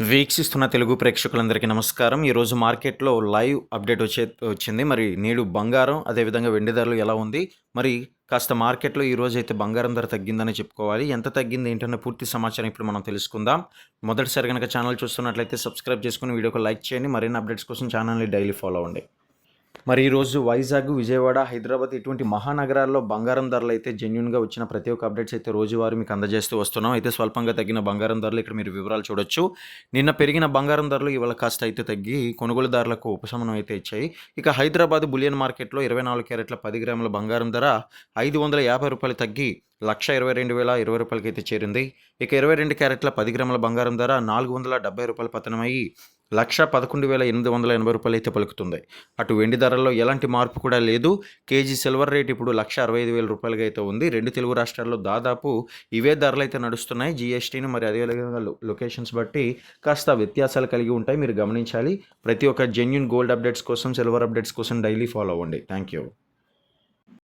వీక్షిస్తున్న తెలుగు ప్రేక్షకులందరికీ నమస్కారం. ఈరోజు మార్కెట్లో లైవ్ అప్డేట్ వచ్చే వచ్చింది. మరి నేడు బంగారం అదేవిధంగా వెండి ధరలు ఎలా ఉంది? మరి కాస్త మార్కెట్లో ఈరోజు అయితే బంగారం ధర తగ్గిందని చెప్పుకోవాలి. ఎంత తగ్గింది? ఏంటనే పూర్తి సమాచారం ఇప్పుడు మనం తెలుసుకుందాం. మొదటిసారి కనుక ఛానల్ చూస్తున్నట్లయితే సబ్స్క్రైబ్ చేసుకుని వీడియోకి లైక్ చేయండి. మరిన్ని అప్డేట్స్ కోసం ఛానల్ని డైలీ ఫాలో అవ్వండి. మరి ఈరోజు వైజాగ్ విజయవాడ హైదరాబాద్ ఇటువంటి మహానగరాల్లో బంగారం ధరలు అయితే జెన్యున్గా వచ్చిన ప్రతి ఒక్క అప్డేట్స్ అయితే రోజువారీ మీకు అందజేస్తూ వస్తున్నాం. అయితే స్వల్పంగా తగ్గిన బంగారం ధరలు ఇక్కడ మీరు వివరాలు చూడొచ్చు. నిన్న పెరిగిన బంగారం ధరలు ఇవాళ కాస్త అయితే తగ్గి కొనుగోలుదారులకు ఉపశమనం అయితే ఇచ్చాయి. ఇక హైదరాబాద్ బులియన్ మార్కెట్లో ఇరవై నాలుగు క్యారెట్ల పది గ్రాముల బంగారం ధర ఐదు వందల యాభై రూపాయలు తగ్గి లక్ష ఇరవై రెండు వేల ఇరవై రూపాయలకి అయితే చేరింది. ఇక ఇరవై రెండు క్యారెట్ల పది గ్రాముల బంగారం ధర నాలుగు వందల డెబ్బై రూపాయలు పతనమయ్యి లక్ష పదకొండు వేల ఎనిమిది వందల ఎనభై రూపాయలు అయితే పలుకుతుంది. అటు వెండి ధరల్లో ఎలాంటి మార్పు కూడా లేదు. కేజీ సిల్వర్ రేట్ ఇప్పుడు లక్ష అరవై ఐదు వేల రూపాయలుగా అయితే ఉంది. రెండు తెలుగు రాష్ట్రాల్లో దాదాపు ఇవే ధరలు అయితే నడుస్తున్నాయి. జీఎస్టీని మరి అదేవిధంగా లొకేషన్స్ బట్టి కాస్త వ్యత్యాసాలు కలిగి ఉంటాయి. మీరు గమనించాలి. ప్రతి ఒక్క జెన్యున్ గోల్డ్ అప్డేట్స్ కోసం సిల్వర్ అప్డేట్స్ కోసం డైలీ ఫాలో అవ్వండి. Thank you